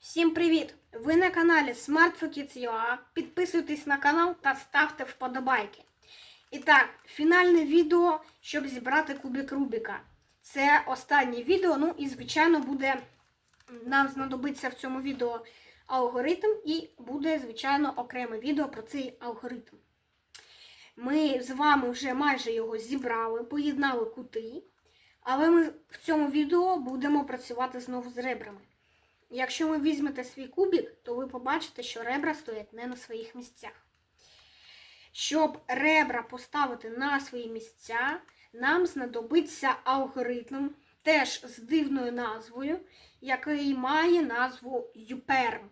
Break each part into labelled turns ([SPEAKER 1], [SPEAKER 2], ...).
[SPEAKER 1] Всім привіт! Ви на каналі Smart for UA. Підписуйтесь на канал та ставте вподобайки. І так, фінальне відео, щоб зібрати кубик Рубіка. Це останнє відео. Ну і, звичайно, буде нам знадобиться в цьому відео алгоритм, і буде, звичайно, окреме відео про цей алгоритм. Ми з вами вже майже його зібрали, поєднали кути, але ми в цьому відео будемо працювати знову з ребрами. Якщо ви візьмете свій кубик, то ви побачите, що ребра стоять не на своїх місцях. Щоб ребра поставити на свої місця, нам знадобиться алгоритм, теж з дивною назвою, який має назву Юперм.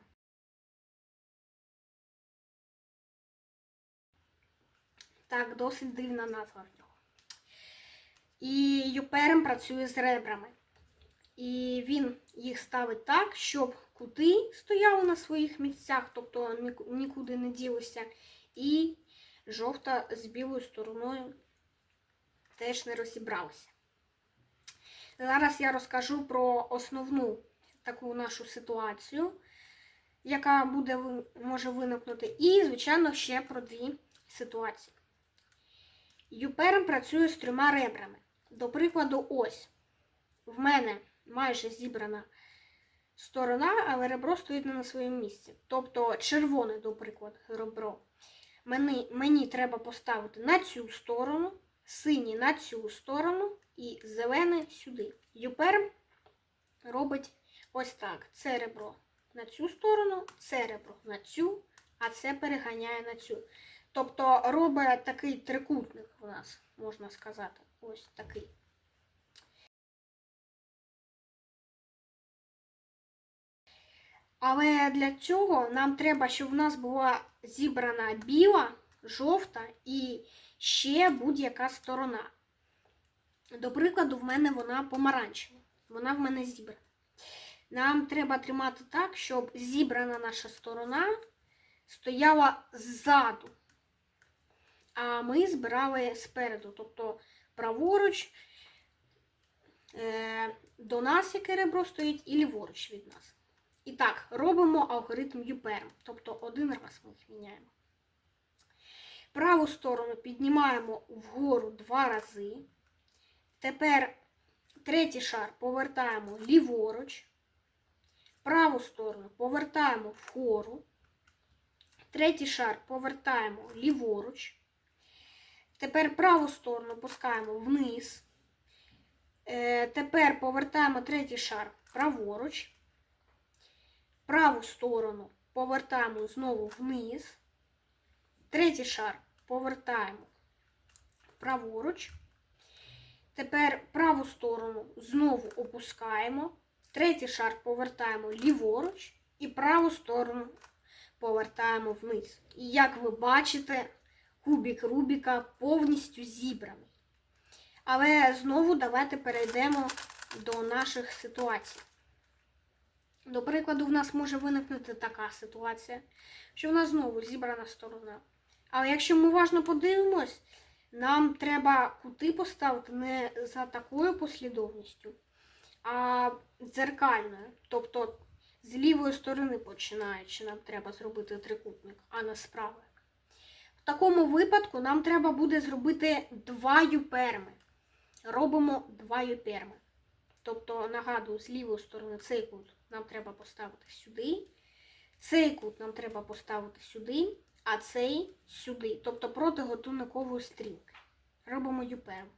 [SPEAKER 1] Так, досить дивна назва в нього. І Юперм працює з ребрами. І він їх ставить так, щоб кути стояли на своїх місцях, тобто нікуди не ділися. І жовта з білою стороною теж не розібралася. Зараз я розкажу про основну таку нашу ситуацію, яка буде, може виникнути, і, звичайно, ще про дві ситуації. Юперм працює з трьома ребрами. До прикладу, ось в мене майже зібрана сторона, але ребро стоїть не на своєму місці. Тобто червоне, до прикладу, ребро. Мені, мені треба поставити на цю сторону, синій на цю сторону і зелене сюди. Юперм робить ось так. Це ребро на цю сторону, це ребро на цю, а це переганяє на цю. Тобто робить такий трикутник у нас, можна сказати. Ось такий. Але для цього нам треба, щоб в нас була зібрана біла, жовта і ще будь-яка сторона. До прикладу, в мене вона помаранчева. Вона в мене зібрана. Нам треба тримати так, щоб зібрана наша сторона стояла ззаду. А ми збирали спереду. Тобто праворуч е, до нас, яке ребро стоїть, і ліворуч від нас. І так, робимо алгоритм Юперм. Тобто один раз ми їх міняємо. Праву сторону піднімаємо вгору два рази. Тепер третій шар повертаємо ліворуч. Праву сторону повертаємо вгору. Третій шар повертаємо ліворуч. Тепер праву сторону пускаємо вниз. Е, тепер повертаємо третій шар праворуч. Праву сторону повертаємо знову вниз. Третій шар повертаємо праворуч. Тепер праву сторону знову опускаємо. Третій шар повертаємо ліворуч і праву сторону повертаємо вниз. І як ви бачите, кубик Рубіка повністю зібраний. Але знову давайте перейдемо до наших ситуацій. До прикладу, в нас може виникнути така ситуація, що в нас знову зібрана сторона. Але якщо ми уважно подивимось, нам треба кути поставити не за такою послідовністю, а дзеркальною. Тобто з лівої сторони починаючи, нам треба зробити трикутник, а не з правої. В такому випадку нам треба буде зробити два юперми. Робимо два юперми. Тобто, нагадую, з лівої сторони цей кут нам треба поставити сюди, цей кут нам треба поставити сюди, а цей сюди. Тобто проти готунникової стрілки. Робимо юперм.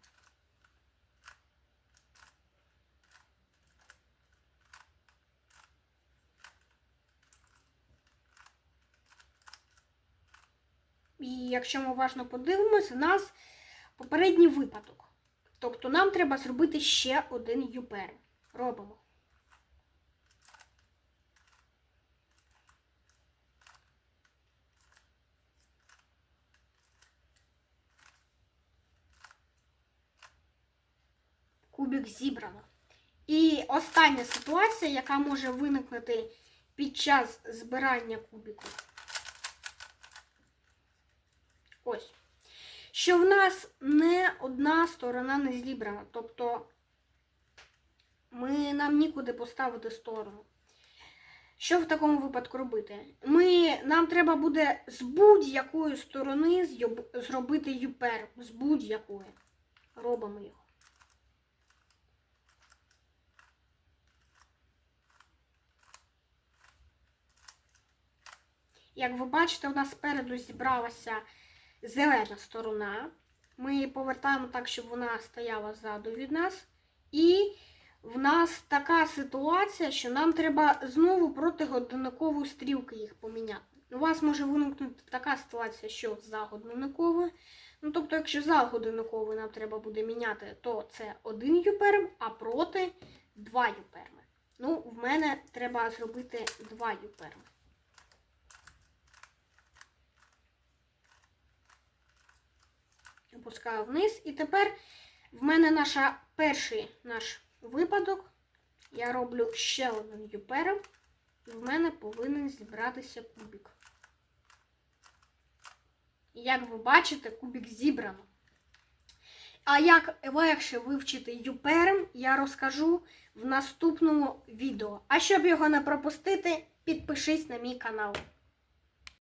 [SPEAKER 1] І якщо ми уважно подивимось, у нас попередній випадок. Тобто нам треба зробити ще один юперм. Робимо. Кубик зібрано. І остання ситуація, яка може виникнути під час збирання кубику. Ось. Що в нас не одна сторона не зібрана. Тобто ми, нам нікуди поставити сторону. Що в такому випадку робити? Ми, нам треба буде з будь-якої сторони зробити юпер. З будь-якої. Робимо його. Як ви бачите, у нас спереду зібралася зелена сторона. Ми її повертаємо так, щоб вона стояла ззаду від нас. І в нас така ситуація, що нам треба знову проти годинникової стрілки їх поміняти. У вас може виникнути така ситуація, що за годинниковою. Ну, тобто, якщо за годинниковою нам треба буде міняти, то це один юперм, а проти два юперми. Ну, в мене треба зробити два юперми. Опускаю вниз. І тепер в мене наша перший наш випадок. Я роблю ще один юпером. І в мене повинен зібратися кубик. Як ви бачите, кубик зібрано. А як легше вивчити юперм, я розкажу в наступному відео. А щоб його не пропустити, підпишись на мій канал.